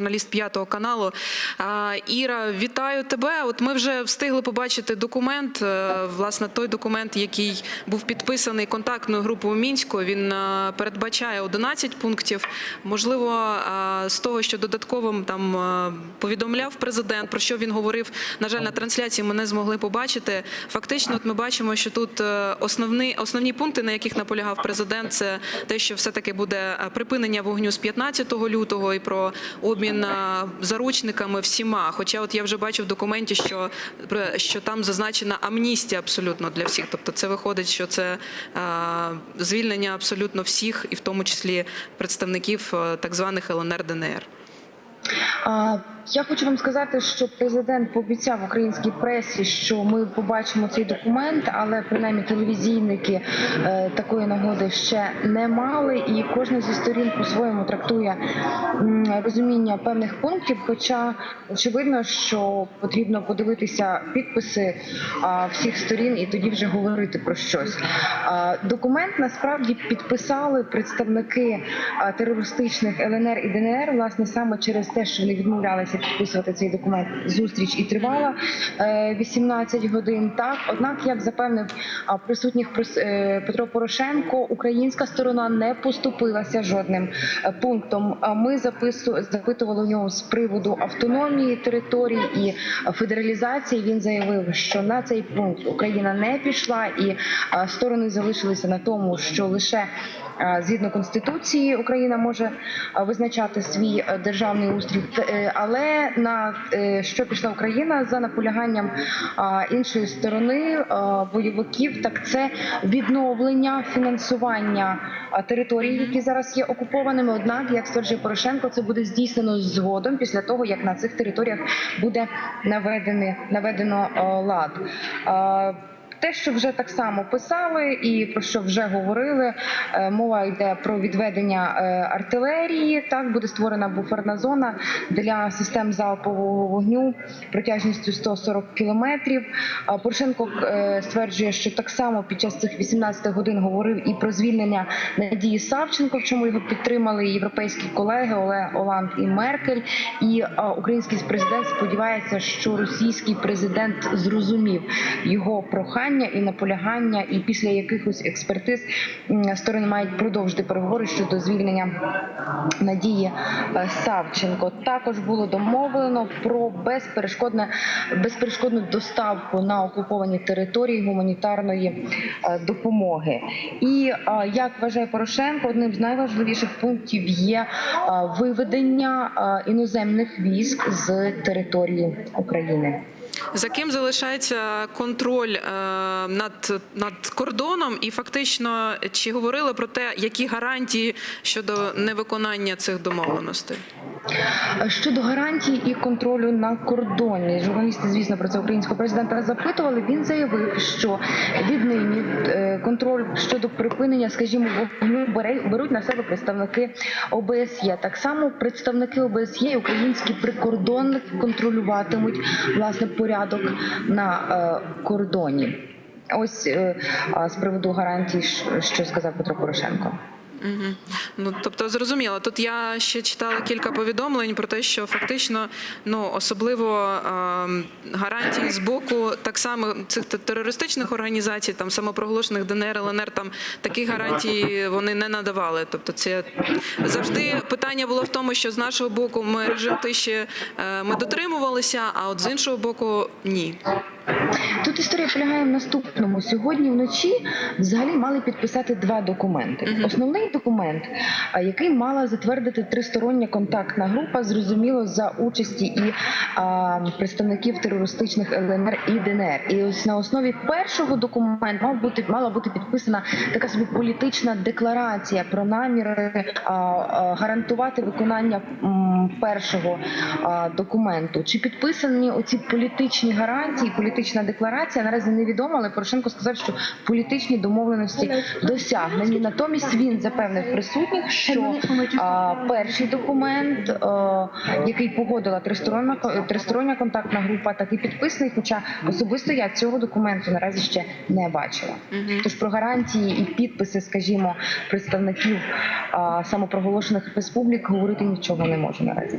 журналіст п'ятого каналу. Іра, вітаю тебе. От ми вже встигли побачити документ. е, Власне, той документ, який був підписаний контактною групою у мінську. Він е, передбачає 11 пунктів. Можливо, е, з того, що додатковим там повідомляв президент, про що він говорив. На жаль, на трансляції ми не змогли побачити. Фактично, от ми бачимо, що тут основні, основні пункти, на яких наполягав президент, це те, що все-таки буде е, припинення вогню з 15 лютого і про обмін е, заручниками всіма. Хоча, от я вже бачу в документі, що, що там зазначена амністія абсолютно для всіх. Тобто, це виходить, що це звільнення абсолютно всіх, і в тому числі представників е, так званих ЛНР ДНР. Я хочу вам сказати, що президент пообіцяв українській пресі, що ми побачимо цей документ, але принаймні телевізійники е, такої нагоди ще не мали, і кожна зі сторін по-своєму трактує розуміння певних пунктів. Хоча очевидно, що потрібно подивитися підписи всіх сторін і тоді вже говорити про щось. Документ насправді підписали представники терористичних ЛНР і ДНР, власне, саме через те, що вони відмовлялися підписувати цей документ. Зустріч і тривала е, 18 годин. Так, однак, як запевнив присутніх прис- е, Петро Порошенко, українська сторона не поступилася жодним е, пунктом. Ми запису запитували нього з приводу автономії територій і е, федералізації. Він заявив, що на цей пункт Україна не пішла, і сторони залишилися на тому, що лише згідно конституції Україна може визначати свій е, державний устрій, е, але на е, що пішла Україна за наполяганням іншої сторони бойовиків, так це відновлення фінансування територій, які зараз є окупованими. Однак, як стверджує Порошенко, це буде здійснено згодом після того, як на цих територіях буде наведений наведено лад. Те, що вже так само писали, і про що вже говорили, е, мова йде про відведення е, артилерії. Так буде створена буферна зона для систем залпового вогню протяжністю 140 кілометрів. Порошенко е, стверджує, що так само під час цих 18 годин говорив і про звільнення Надії Савченко, в чому його підтримали європейські колеги Оле Оланд і Меркель. І український президент сподівається, що російський президент зрозумів його прохання і наполягання, і після якихось експертиз сторони мають продовжити переговори щодо звільнення Надії е, Савченко. Також було домовлено про безперешкодне безперешкодну доставку на окуповані території гуманітарної е, допомоги. І е, як вважає Порошенко, одним з найважливіших пунктів є виведення іноземних військ з території України. За ким залишається контроль е, над, над кордоном, і фактично чи говорили про те, які гарантії щодо невиконання цих домовленостей? Щодо гарантій і контролю на кордоні, журналісти, звісно, про це українського президента запитували. Він заявив, що віднині е, контроль щодо припинення, скажімо, вогню беруть на себе представники ОБСЄ. Так само представники ОБСЄ і українські прикордонники контролюватимуть власне порядок на е, кордоні. Ось е, з приводу гарантій, що- що сказав Петро Порошенко. Угу. Ну тобто зрозуміло. Тут я ще читала кілька повідомлень про те, що фактично ну особливо ем, гарантії з боку так само цих терористичних організацій, там самопроголошених ДНР, ЛНР, там такі гарантії вони не надавали. Тобто, це завжди питання було в тому, що з нашого боку ми режим тиші е, ми дотримувалися, а от з іншого боку ні. Тут історія полягає в наступному. Сьогодні вночі взагалі мали підписати два документи. Мгм. Основний документ, який мала затвердити тристороння контактна група, зрозуміло за участі і а, представників терористичних ЛНР і ДНР. І ось на основі першого документу мав бути мала бути підписана така собі політична декларація про наміри а, а, гарантувати виконання м, першого а, документу. Чи підписані оці політичні гарантії, політичні політична декларація. Наразі невідомо, але Порошенко сказав, що політичні домовленості досягнені. Натомість він запевнив присутніх, що а, перший документ, а, який погодила тристороння тристороння контактна група, такий підписаний. Хоча особисто я цього документу наразі ще не бачила. Тож про гарантії і підписи, скажімо, представників а, самопроголошених республік говорити нічого не можу наразі.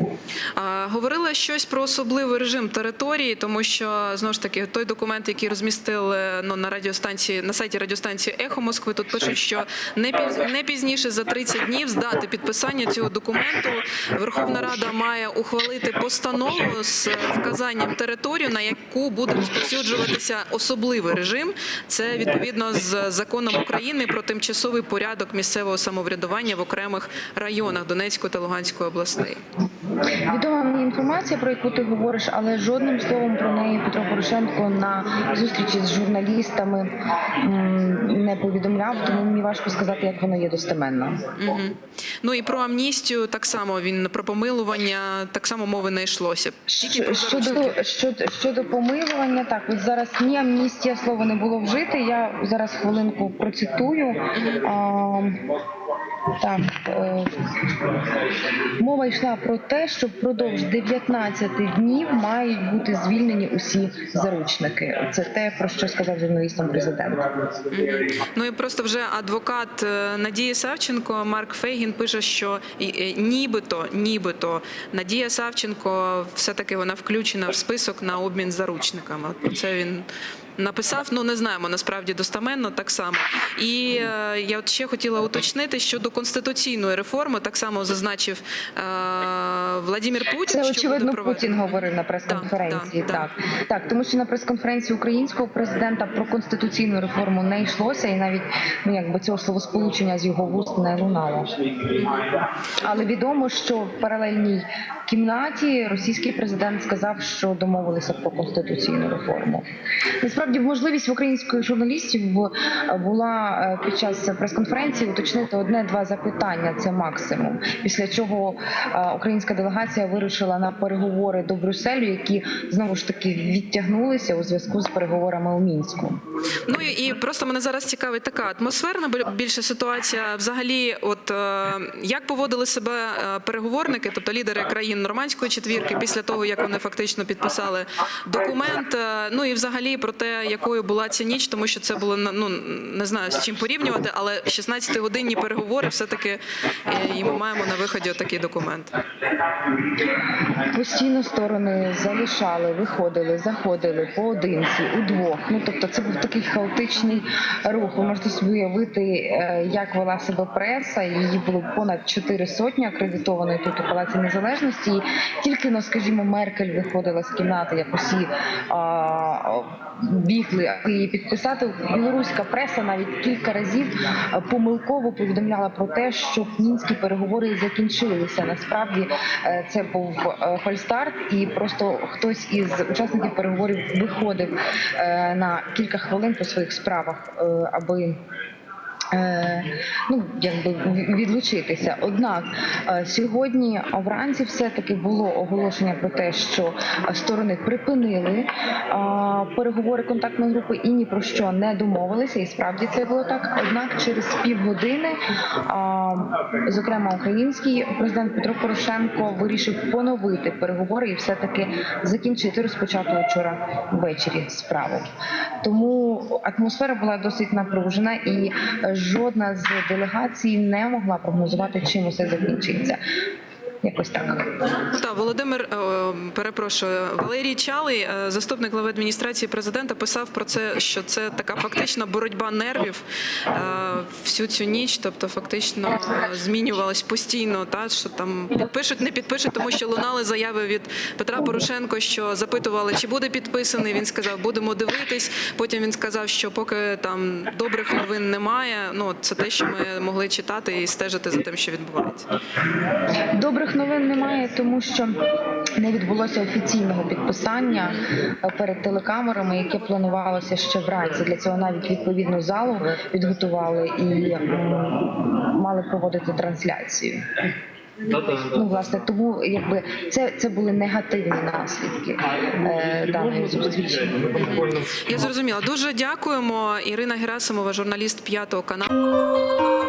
А, Говорили щось про особливий режим території, тому що знову ж таки той документ, який розмістили ну на радіостанції на сайті радіостанції Ехо Москви, тут пишуть, що не піз- не пізніше за 30 днів з дати підписання цього документу Верховна Рада має ухвалити постанову з вказанням територію, на яку буде розповсюджуватися особливий режим. Це відповідно з законом України про тимчасовий порядок місцевого самоврядування в окремих районах Донецької та Луганської областей. Відома інформація, про яку ти говориш, але жодним словом про неї Петро Порошенко на зустрічі з журналістами не повідомляв, тому мені важко сказати, як воно є достеменно. Угу. Ну і про амністію так само він про помилування так само мови не йшлося. Тільки про Щодо, щодо, щодо помилування, так от зараз ні амністія слово не було вжите. Я зараз хвилинку процитую. А, так, е, мова йшла про те, що впродовж 19 днів мають бути звільнені усі заручники. Це те, про що сказав журналістам президент. Ну і просто вже адвокат е, Надії Савченко Марк Фейгін пише, що нібито, нібито Надія Савченко все таки вона включена в список на обмін заручниками. Про це він. Написав, ну не знаємо насправді достаменно так само. І е, я от ще хотіла уточнити щодо конституційної реформи, так само зазначив е, Владимир Путін. Це що очевидно проведено. Путін говорив на прес-конференції. Да, да, так, так, тому що на прес-конференції українського президента про конституційну реформу не йшлося, і навіть ну якби цього словосполучення з його вуст не лунало. Але відомо, що в паралельній кімнаті російський президент сказав, що домовилися про конституційну реформу. Насправді, можливість в українських журналістів е, була е, під час прес-конференції уточнити одне-два запитання. Це максимум. Після чого е, українська делегація вирушила на переговори до Брюсселю, які знову ж таки відтягнулися у зв'язку з переговорами у мінську. Ну і просто мене зараз цікавить така атмосферна бі- більше ситуація. Взагалі, от як поводили себе переговорники, тобто лідери країн нормандської четвірки, після того як вони фактично підписали документ. Ну і взагалі про те, якою була ця ніч, тому що це було ну не знаю з чим порівнювати, але 16-годинні переговори все таки і ми маємо на виході отакий документ. Постійно сторони залишали, виходили, заходили поодинці, удвох. Ну тобто, це був такий хаотичний рух. Ви можете собі уявити, е, як вела себе преса. Її було понад чотири сотні акредитованої тут у Палаці Незалежності. Тільки ну, скажімо, Меркель виходила з кімнати, як усі а, бігли і підписати. Білоруська преса навіть кілька разів е, помилково повідомляла про те, що мінські переговори закінчилися. Насправді е, це був е, фальстарт, і просто хтось із учасників переговорів виходив на кілька хвилин по своїх справах, аби. Е, Ну, якби відлучитися. Однак е, сьогодні вранці все-таки було оголошення про те, що е, сторони припинили переговори контактної групи і ні про що не домовилися. І справді це було так. Однак через півгодини, зокрема, український президент Петро Порошенко вирішив поновити переговори і все-таки закінчити розпочату вчора ввечері справу. Тому атмосфера була досить напружена, і е, жодна з делегацій не могла прогнозувати, чим усе закінчиться. Якось так. Так, Володимир, е, перепрошую, Валерій Чалий, е, заступник глави адміністрації президента, писав про це, що це така фактична боротьба нервів е, всю цю ніч. Тобто, фактично змінювалась постійно. Та що там підпишуть, не підпишуть, тому що лунали заяви від Петра Порошенко, що запитували, чи буде підписаний. Він сказав, будемо дивитись. Потім він сказав, що поки там добрих новин немає. Ну це те, що ми могли читати і стежити за тим, що відбувається. Добрих новин немає, тому що не відбулося офіційного підписання е, перед телекамерами, яке планувалося ще вранці. Для цього навіть відповідну залу підготували і мали проводити трансляцію. Ну, власне, тому якби це, це були негативні наслідки е, даної зустрічі. Я зрозуміла. Дуже дякуємо. Ірина Герасимова, журналіст п'ятого каналу.